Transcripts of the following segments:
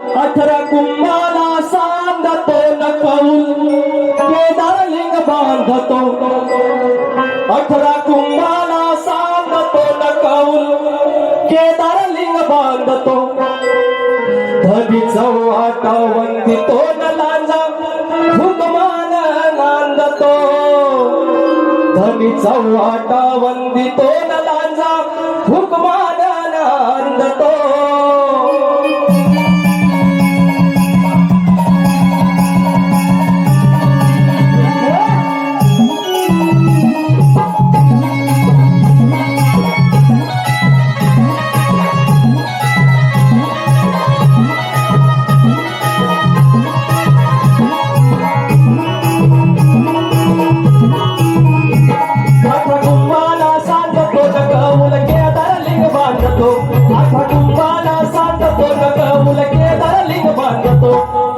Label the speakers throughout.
Speaker 1: अठरा कुंभाला सांगतो नकौल केदार लिंग बांधतो. अठरा कुंभाला सांगतो नकौल केदार लिंग बांधतो. धनी चौहाटा वंदितो न हुकमान नांदतो. धनी चौहाटा वंदितो न हुकमान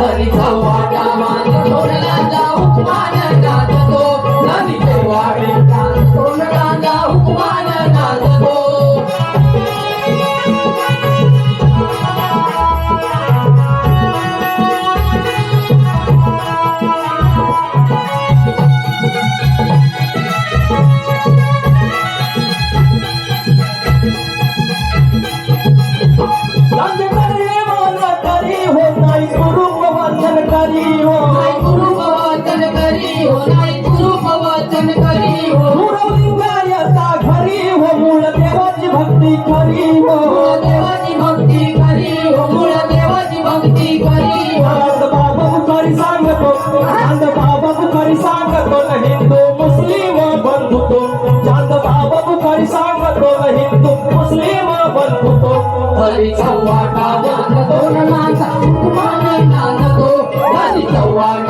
Speaker 1: धरीचा वाटा मान
Speaker 2: धोरला जाऊ Chowaka, Chowaka, Chowaka, Chowaka, Chowaka, Chowaka, Chowaka,